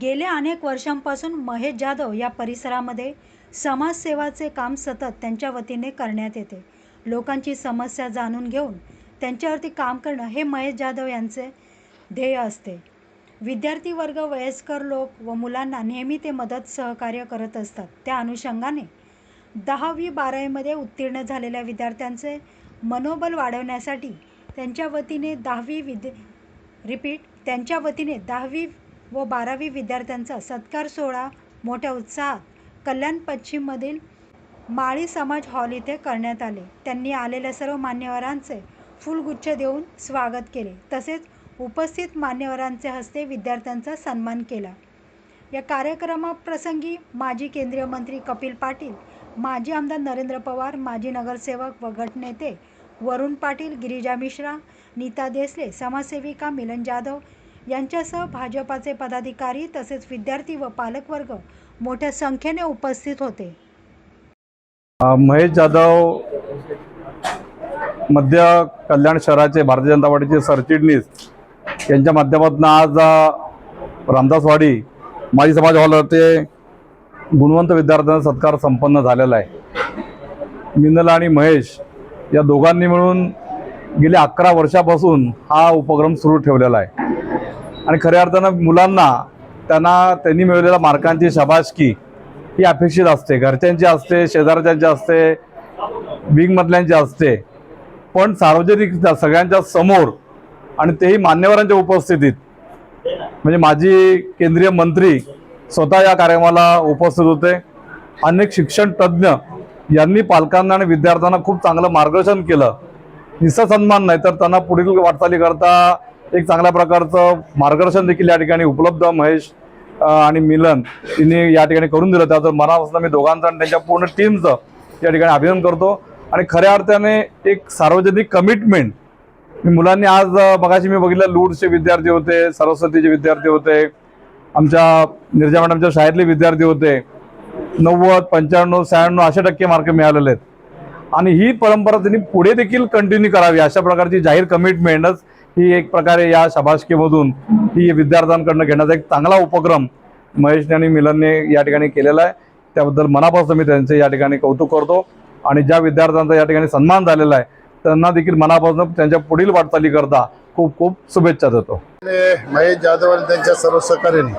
गेल्या अनेक वर्षांपासून महेश जाधव या परिसरामध्ये समाजसेवाचे काम सतत त्यांच्या वतीने करण्यात येते. लोकांची समस्या जाणून घेऊन त्यांच्यावरती काम करणं हे महेश जाधव यांचे ध्येय असते. विद्यार्थी वर्ग वयस्कर लोक व मुलांना नेहमी ते मदत सहकार्य करत असतात. त्या अनुषंगाने दहावी बारावीमध्ये उत्तीर्ण झालेल्या विद्यार्थ्यांचे मनोबल वाढवण्यासाठी त्यांच्या वतीने दहावी विद रिपीट त्यांच्या वतीने दहावी व बारावी विद्यार्थ्यांचा सत्कार सोहळा मोठ्या उत्साहात कल्याण पश्चिममधील माळी समाज हॉल इथे करण्यात आले. त्यांनी आलेल्या सर्व मान्यवरांचे फुलगुच्छ देऊन स्वागत केले. तसेच उपस्थित मान्यवरांचे हस्ते विद्यार्थ्यांचा सन्मान केला. या कार्यक्रमाप्रसंगी माजी केंद्रीय मंत्री कपिल पाटील माजी आमदार नरेंद्र पवार माजी नगरसेवक व गटनेते वरुण पाटील गिरिजा मिश्रा नीता देसले समाजसेविका मिलन जाधव यांच्यासह भाजपाचे पदाधिकारी तसेच विद्यार्थी व पालकवर्ग मोठ्या संख्येने उपस्थित होते. महेश जाधव मध्य कल्याण शहराचे भारतीय जनता पार्टीचे सरचिटणीस. यांच्या माध्यमातून आज रामदासवाडी माजी समाज हॉलवरती गुणवंत विद्यार्थ्यांचा सत्कार संपन्न झालेला आहे. मिनल आणि महेश या दोघांनी मिळून गेल्या अकरा वर्षापासून हा उपक्रम सुरू ठेवलेला आहे. आणि खऱ्या अर्थानं मुलांना त्यांना त्यांनी मिळवलेल्या मार्कांची शाबासकी ही अपेक्षित असते. घरच्यांची असते शेजारच्यांची असते विंगमधल्यांची असते. पण सार्वजनिक सगळ्यांच्या समोर आणि तेही मान्यवरांच्या उपस्थितीत म्हणजे माजी केंद्रीय मंत्री स्वतः या कार्यक्रमाला उपस्थित होते. अनेक शिक्षण तज्ज्ञ यांनी पालकांना आणि विद्यार्थ्यांना खूप चांगलं मार्गदर्शन केलं. निस्सा सन्मान नाही तर त्यांना पुढील वाटचालीकरता एक चांगल्या प्रकारचं मार्गदर्शन देखील या ठिकाणी उपलब्ध महेश आणि मिलन यांनी या ठिकाणी करून दिलं. त्याचं मनापासून मी दोघांचं आणि त्यांच्या पूर्ण टीमचं या ठिकाणी अभिनंदन करतो. आणि खऱ्या अर्थाने एक सार्वजनिक कमिटमेंट मी मुलांनी आज मगाशी मी बघितलं लूडचे विद्यार्थी होते सरस्वतीचे विद्यार्थी होते आमच्या निर्जा मॅडमच्या शाळेतले विद्यार्थी होते. नव्वद पंच्याण्णव शहाण्णव असे टक्के मार्क मिळालेले आहेत. आणि ही परंपरा त्यांनी पुढे देखील कंटिन्यू करावी अशा प्रकारची जाहीर कमिटमेंटच ही एक प्रकारे या शाबासकीमधून ही विद्यार्थ्यांकडनं घेण्याचा एक चांगला उपक्रम महेशने आणि मिलनने या ठिकाणी केलेला आहे. त्याबद्दल मनापासून मी त्यांचे या ठिकाणी कौतुक करतो. आणि ज्या विद्यार्थ्यांचा या ठिकाणी सन्मान झालेला आहे त्यांना देखील मनापासून त्यांच्या पुढील वाटचालीकरता खूप खूप शुभेच्छा देतो. महेश जाधव आणि त्यांच्या सर्व सहकार्याने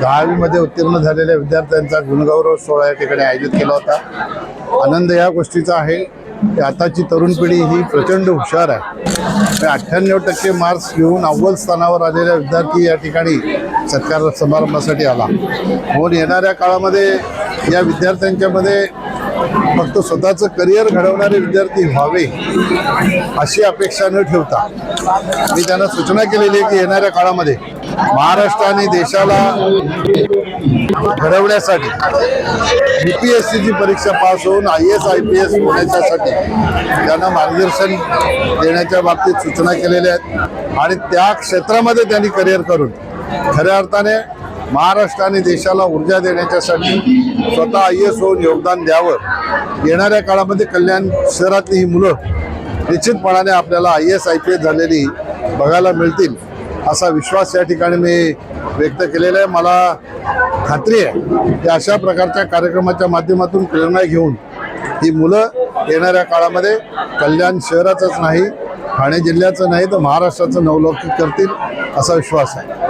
दहावीमध्ये उत्तीर्ण झालेल्या विद्यार्थ्यांचा गुणगौरव सोहळा या ठिकाणी आयोजित केला होता. आनंद या गोष्टीचा आहे की आताची तरुण पिढी ही प्रचंड हुशार आहे. अठ्ठ्याण्णव टक्के मार्क्स घेऊन अव्वल स्थानावर आलेला विद्यार्थी या ठिकाणी सत्कार समारंभासाठी आला. म्हणून येणाऱ्या काळामध्ये या विद्यार्थ्यांच्यामध्ये फक्त स्वतःचं करिअर घडवणारे विद्यार्थी व्हावे अशी अपेक्षा न ठेवता मी त्यांना सूचना केलेली आहे की येणाऱ्या काळामध्ये महाराष्ट्र आणि देशाला घडवण्यासाठी यू पी एस सीची परीक्षा पास होऊन I S I P S होण्याच्यासाठी त्यांना मार्गदर्शन देण्याच्या बाबतीत सूचना केलेल्या आहेत. आणि त्या क्षेत्रामध्ये त्यांनी करिअर करून खऱ्या अर्थाने महाराष्ट्र आणि देशाला ऊर्जा देण्याच्यासाठी स्वतः आय एस होऊन योगदान द्यावं. येणाऱ्या काळामध्ये कल्याण शहरातली ही मुलं निश्चितपणाने आपल्याला I S I P S झालेली बघायला मिळतील असा विश्वास या ठिकाणी मी व्यक्त केलेला आहे. मला खात्री आहे की अशा प्रकारच्या कार्यक्रमाच्या माध्यमातून प्रेरणा घेऊन ही मुलं येणाऱ्या काळामध्ये कल्याण शहराचंच नाही ठाणे जिल्ह्याचं नाही तर महाराष्ट्राचं नवलौकिक करतील असा विश्वास आहे.